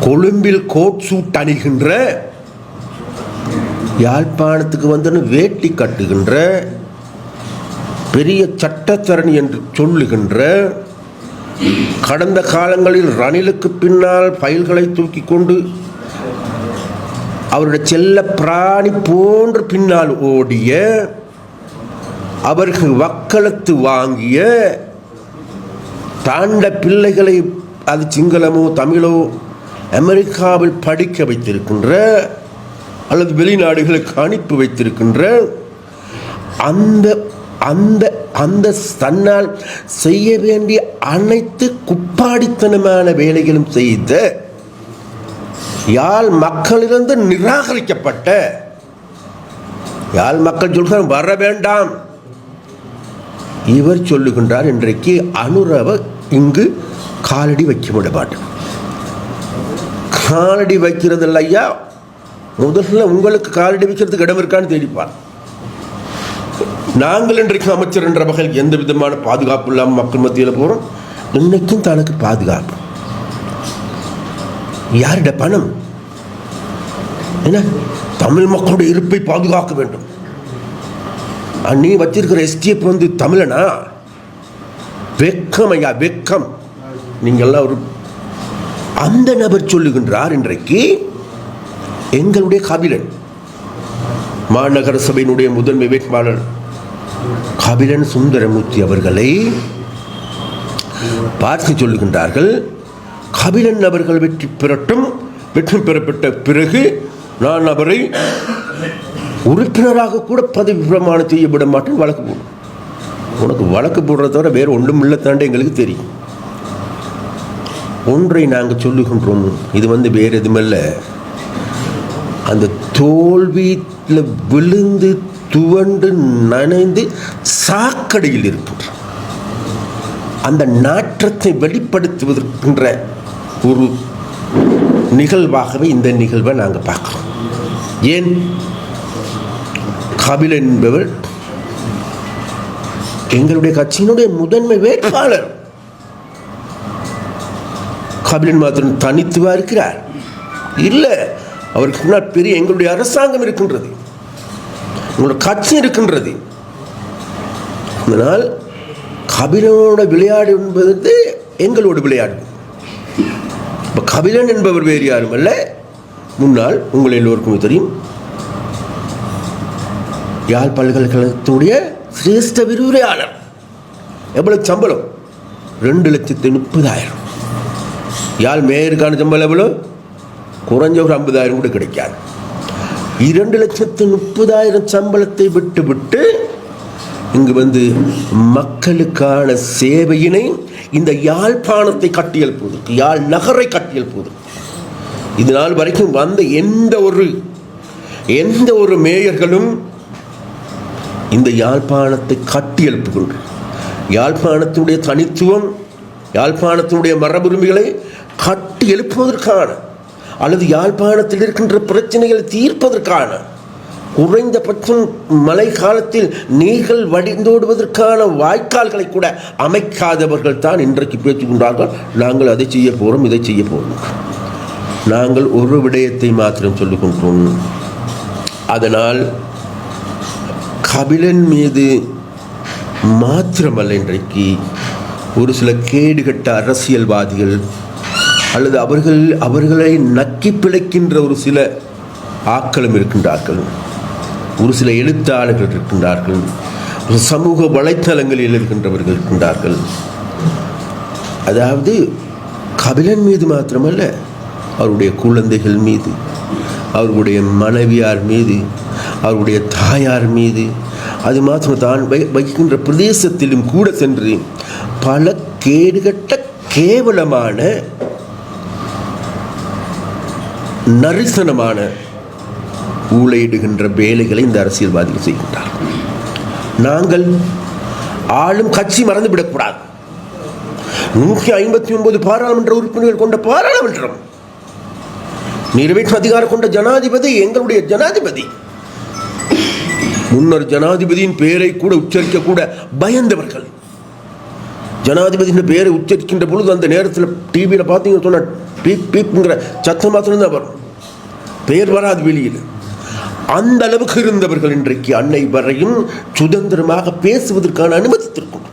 கொழும்பில் coat suit அணிகின்ற யாழ்ப்பாணத்துக்கு வந்து வேட்டி கட்டுகின்ற பெரிய சட்டத்தரணி என்று சொல்லுகின்ற கடந்த காலங்களில் ரணிலுக்கு பின்னால் பயில்களை தூக்கி கொண்டு அவருடைய செல்ல பிராணி போன்று பின்னால் ஓடிய அவர்கள் வக்களத்து வாங்கிய தாண்ட பிள்ளைகளை அது சிங்களமோ தமிழோ அமெரிக்காவில் படிக்க வைத்திருக்கின்ற அல்லது வெளிநாடுகளுக்கு அனுப்பி வைத்திருக்கின்ற அந்த அந்த அந்த தன்னால் செய்ய வேண்டிய அனைத்து குப்பாடித்தனமான வேலைகளும் செய்த யாழ் மக்களிலிருந்து நிராகரிக்கப்பட்ட யாழ் மக்கள் சொல்கிற வர வேண்டாம். இவர் சொல்லுகின்றார் இன்றைக்கு அனுரவ இங்கு காலடி வைக்க விட மாட்டோம் காலடி வைக்கிறது இல்லையா முதல்ல உங்களுக்கு காலடி வைக்கிறதுக்கு இடம் இருக்கான்னு தேடிப்பார் நாங்கள் இன்றைக்கு அமைச்சர் என்ற வகையில் எந்த விதமான பாதுகாப்பு இல்லாமல் மக்கள் மத்தியில் போகிறோம் இன்னைக்கும் தனக்கு பாதுகாப்பு. யாரிட பணம்? என்ன? தமிழ் மக்களுடைய இருப்பை பாதுகாக்க வேண்டும். நீ வச்சிருக்கிற எஸ்டிஎஃப் வந்து தமிழனா? வெக்கம் ஐயா வெக்கம். நீங்கள்லாம் ஒரு அந்த நபர் சொல்லுகின்றார் இன்றைக்கு எங்களுடைய கபிலன் மாநகர சபையினுடைய முதன்மை வேட்பாளர் கபிலன் சுந்தரமூர்த்தி அவர்களை பார்த்து சொல்லுகின்றார்கள் கபிலன் அவர்கள் வெற்றி பெறட்டும் வெற்றி பெறப்பட்ட பிறகு நான் அவரை உறுப்பினராக கூட பதவி பிரமாணம் செய்ய விட மாட்டேன் வழக்கு போடும் உனக்கு வழக்கு போடுறத தவிர வேறு ஒன்றும் இல்லை தாண்டி எங்களுக்கு தெரியும். ஒன்றை நாங்கள் சொல்லுகின்றோம். இது வந்து வேறு எதுமல்ல அந்த தோல்வியில் விழுந்து துவண்டு நனைந்து சாக்கடையில் இருப்போம். அந்த நாற்றத்தை வெளிப்படுத்துவதற்கின்ற ஒரு நிகழ்வாகவே இந்த நிகழ்வை நாங்கள் பார்க்குறோம். ஏன்? கபில் என்பவர் எங்களுடைய கட்சியினுடைய முதன்மை வேட்பாளர். கபிலன் மாத்திரம் தனித்துவாக இருக்கிறார். இல்லை அவருக்கு முன்னால் பெரிய எங்களுடைய அரசாங்கம் இருக்கின்றது. உங்களோட கட்சி இருக்கின்றது. அதனால் கபிலனோட விளையாடு என்பது எங்களோட விளையாடு. இப்போ கபிலன் என்பவர் வேறு யாரும் அல்ல. முன்னால் உங்கள் எல்லோருக்கும் தெரியும். யாழ் பல்கலைக்கழகத்துடைய சிரேஷ்ட விரிவுரையாளர். எவ்வளவு சம்பளம்? ரெண்டு லட்சத்தி முப்பதாயிரம். யாழ் மேயருக்கான சம்பளம் எவ்வளோ குறைஞ்ச ஒரு ஐம்பதாயிரம் கூட கிடைக்காது. இரண்டு லட்சத்து முப்பதாயிரம் சம்பளத்தை விட்டு விட்டு இங்கு வந்து மக்களுக்கான சேவையினை இந்த யாழ்ப்பாணத்தை கட்டியெழுப்புவதற்கு யாழ் நகரை கட்டியெழுப்புவதற்கு இது நாள் வரைக்கும் வந்த எந்த ஒரு எந்த ஒரு மேயர்களும் இந்த யாழ்ப்பாணத்தை கட்டியெழுப்புகின்ற யாழ்ப்பாணத்தினுடைய தனித்துவம் யாழ்ப்பாணத்தினுடைய மரபுரிமைகளை கட்டி எழுப்புவதற்கான அல்லது யாழ்ப்பாணத்தில் இருக்கின்ற பிரச்சனைகளை தீர்ப்பதற்கான குறைந்தபட்சம் மழை காலத்தில் நீர்கள் வடிந்தோடுவதற்கான வாய்க்கால்களை கூட அமைக்காதவர்கள் தான் இன்றைக்கு பேச்சுக்கொண்டார்கள் நாங்கள் அதை செய்ய போகிறோம் இதை செய்ய போகிறோம் நாங்கள் ஒரு விடயத்தை மாத்திரம் சொல்லுகின்றோம். அதனால் கபிலன் மீது மாத்திரமல்ல இன்றைக்கு ஒரு சில கேடுகட்ட அரசியல்வாதிகள் அல்லது அவர்கள் அவர்களை நக்கி பிழைக்கின்ற ஒரு சில ஆக்களும் இருக்கின்றார்கள். ஒரு சில எழுத்தாளர்கள் இருக்கின்றார்கள். சமூக வலைத்தளங்களில் இருக்கின்றவர்கள் இருக்கின்றார்கள். அதாவது கபிலன் மீது மாத்திரமல்ல அவருடைய குழந்தைகள் மீது அவர்களுடைய மனைவியார் மீது அவருடைய தாயார் மீது அது மாத்திரம் தான் வை வைக்கின்ற பிரதேசத்திலும் கூட சென்று பல கேடுகட்ட கேவலமான நரிசனமான ஊழையிடுகின்ற வேலைகளை இந்த அரசியல்வாதிகள் செய்கின்றார் நாங்கள் ஆளும் கட்சி மறந்துவிடக்கூடாது. நூற்றி ஐம்பத்தி ஒன்பது பாராளுமன்ற உறுப்பினர்கள் கொண்ட பாராளுமன்றம் நிறைவேற்று அதிகாரம் கொண்ட ஜனாதிபதி எங்களுடைய ஜனாதிபதி. முன்னர் ஜனாதிபதியின் பெயரை கூட உச்சரிக்க கூட பயந்தவர்கள். ஜனாதிபதியின் பேரை உச்சரிக்கின்ற பொழுது அந்த நேரத்தில் டிவியில் பார்த்தீங்கன்னு சொன்னால் பீப் பீப்புங்கிற சத்தம் மாத்திரம்தான் வரும். பெயர் வராது வெளியில். அந்த அளவுக்கு இருந்தவர்கள் இன்றைக்கு அன்னை வரையும் சுதந்திரமாக பேசுவதற்கான அனுமதித்திருக்கும்